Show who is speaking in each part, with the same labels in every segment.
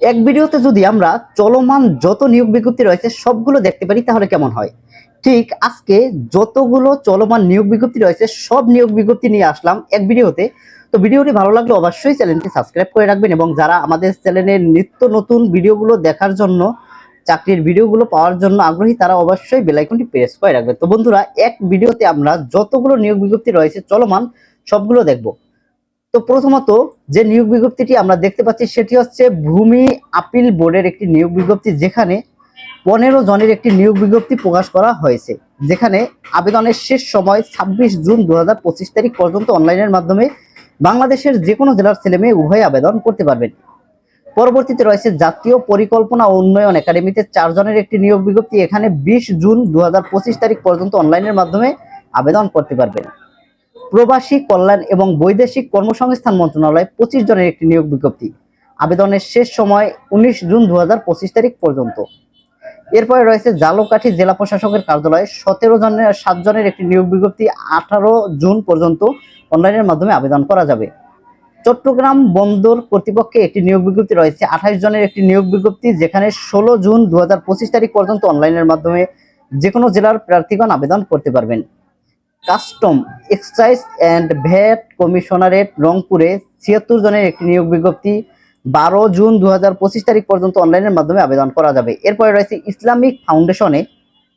Speaker 1: এক ভিডিওতে যদি আমরা চলমান যত নিয়োগ বিজ্ঞপ্তি রয়েছে সবগুলো দেখতে পারি, তাহলে কেমন হয়? ঠিক আজকে যতগুলো চলমান নিয়োগ বিজ্ঞপ্তি রয়েছে, সব নিয়োগ বিজ্ঞপ্তি নিয়ে আসলাম এক ভিডিওতে। তো ভিডিওটি ভালো লাগলে অবশ্যই চ্যানেলটি সাবস্ক্রাইব করে রাখবেন এবং যারা আমাদের চ্যানেলের নিত্য নতুন ভিডিওগুলো দেখার জন্য, চাকরির ভিডিওগুলো পাওয়ার জন্য আগ্রহী, তারা অবশ্যই বেলাইকনটি প্রেস করে রাখবেন। তো বন্ধুরা, এক ভিডিওতে আমরা যতগুলো নিয়োগ বিজ্ঞপ্তি রয়েছে, চলমান সবগুলো দেখব। তো প্রথমত যে নিয়োগ বিজ্ঞপ্তিটি আমরা দেখতে পাচ্ছি, সেটি হচ্ছে ভূমি আপিল বোর্ডের একটি নিয়োগ বিজ্ঞপ্তি, যেখানে পনেরো জনের একটি নিয়োগ বিজ্ঞপ্তি প্রকাশ করা হয়েছে, যেখানে আবেদনের শেষ সময় ছাব্বিশ জুন দুহাজার পঁচিশ তারিখ পর্যন্ত অনলাইনের মাধ্যমে বাংলাদেশের যে কোনো জেলার ছেলে মেয়ে উভয় আবেদন করতে পারবেন। পরবর্তীতে রয়েছে জাতীয় পরিকল্পনা ও উন্নয়ন একাডেমিতে চারজনের একটি নিয়োগ বিজ্ঞপ্তি, এখানে বিশ জুন দু হাজার পঁচিশ তারিখ পর্যন্ত অনলাইনের মাধ্যমে আবেদন করতে পারবেন। প্রবাসী কল্যাণ এবং বৈদেশিক কর্মসংস্থান মন্ত্রণালয় পঁচিশ জনের একটি নিয়োগ বিজ্ঞপ্তি। আবেদনের শেষ সময় উনিশ জুন দু হাজার পঁচিশ তারিখ পর্যন্ত। এরপরে রয়েছে জালকাঠি জেলা প্রশাসকের কার্যালয়ে সতেরো জনের, সাত জনের একটি নিয়োগ বিজ্ঞপ্তি আঠারো জুন পর্যন্ত অনলাইনের মাধ্যমে আবেদন করা যাবে। চট্টগ্রাম বন্দর কর্তৃপক্ষে একটি নিয়োগ বিজ্ঞপ্তি রয়েছে আঠাশ জনের একটি নিয়োগ বিজ্ঞপ্তি যেখানে ষোলো জুন দু হাজার পঁচিশ তারিখ পর্যন্ত অনলাইনের মাধ্যমে যে কোনো জেলার প্রার্থীগণ আবেদন করতে পারবেন। Custom excise and VAT commissionerate রংপুরে ছিয়াত্তর জনের একটি নিয়োগ বিজ্ঞপ্তি বারো জুন দুই হাজার পঁচিশ তারিখ পর্যন্ত অনলাইনের মাধ্যমে আবেদন করা যাবে। এরপরে রয়েছে ইসলামিক ফাউন্ডেশনে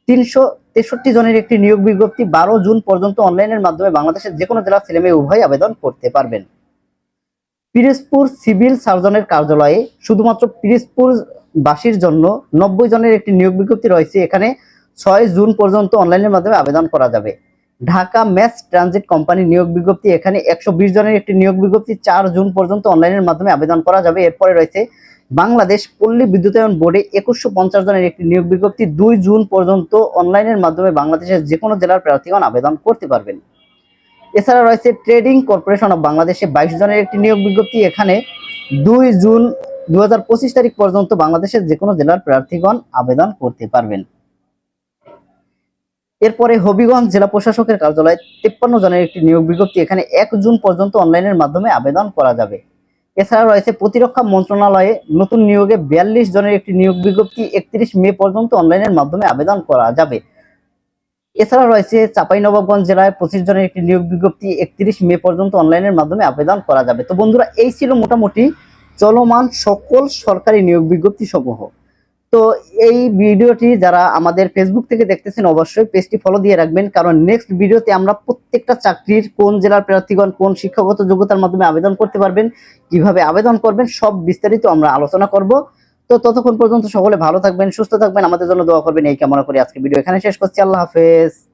Speaker 1: তিনশো তেষট্টি জনের একটি নিয়োগ বিজ্ঞপ্তি বারো জুন পর্যন্ত অনলাইনের মাধ্যমে বাংলাদেশের যে কোনো জেলার ছেলেমেয়ে উভয় আবেদন করতে পারবেন। পিরিজপুর সিভিল সার্জনের কার্যালয়ে শুধুমাত্র পিরিজপুর বাসীর জন্য নব্বই জনের একটি নিয়োগ বিজ্ঞপ্তি রয়েছে। এখানে ছয় জুন পর্যন্ত অনলাইনের মাধ্যমে আবেদন করা যাবে। ঢাকা ম্যাস ট্রানজিট কোম্পানি নিয়োগ বিজ্ঞপ্তি। এখানে একশো বিশ জনের একটি নিয়োগ বিজ্ঞপ্তি চার জুন পর্যন্ত অনলাইনের মাধ্যমে আবেদন করা যাবে। এরপরে রয়েছে বাংলাদেশ পল্লী বিদ্যুতায়ন বোর্ডে একুশশো পঞ্চাশ জনের একটি নিয়োগ বিজ্ঞপ্তি দুই জুন পর্যন্ত অনলাইনের মাধ্যমে বাংলাদেশের যে কোনো জেলার প্রার্থীগণ আবেদন করতে পারবেন। এছাড়া রয়েছে ট্রেডিং কর্পোরেশন অব বাংলাদেশে বাইশ জনের একটি নিয়োগ বিজ্ঞপ্তি। এখানে দুই জুন দু হাজার পঁচিশ তারিখ পর্যন্ত বাংলাদেশের যে কোনো জেলার প্রার্থীগণ আবেদন করতে পারবেন। এরপরে হবিগঞ্জ জেলা প্রশাসকের কার্যালয়ে তিপ্পান্ন জনের একটি নিয়োগ বিজ্ঞপ্তি এখানে এক জুন পর্যন্ত অনলাইনের মাধ্যমে আবেদন করা যাবে। এছাড়া রয়েছে প্রতিরক্ষা মন্ত্রণালয়ে নতুন নিয়োগে বিয়াল্লিশ জনের একটি নিয়োগ বিজ্ঞপ্তি একত্রিশ মে পর্যন্ত অনলাইনের মাধ্যমে আবেদন করা যাবে। এছাড়া রয়েছে চাঁপাইনবাবগঞ্জ জেলায় পঁচিশ জনের একটি নিয়োগ বিজ্ঞপ্তি একত্রিশ মে পর্যন্ত অনলাইনের মাধ্যমে আবেদন করা যাবে। তো বন্ধুরা, এই ছিল মোটামুটি চলমান সকল সরকারি নিয়োগ বিজ্ঞপ্তি সমূহ। তো এই ভিডিওটি যারা আমাদের ফেসবুক থেকে দেখতেছেন, অবশ্যই পেজটি ফলো দিয়ে রাখবেন। কারণ নেক্সট ভিডিওতে আমরা প্রত্যেকটা চাকরির কোন জেলার প্রার্থীগণ, কোন শিক্ষাগত যোগ্যতার মাধ্যমে আবেদন করতে পারবেন, কীভাবে আবেদন করবেন, সব বিস্তারিত আমরা আলোচনা করব। তো ততক্ষণ পর্যন্ত সকলে ভালো থাকবেন, সুস্থ থাকবেন। আমাদের জন্য দোয়া করবেন। এই কামনা করি আজকে ভিডিও এখানে শেষ করছি। আল্লাহ হাফেজ।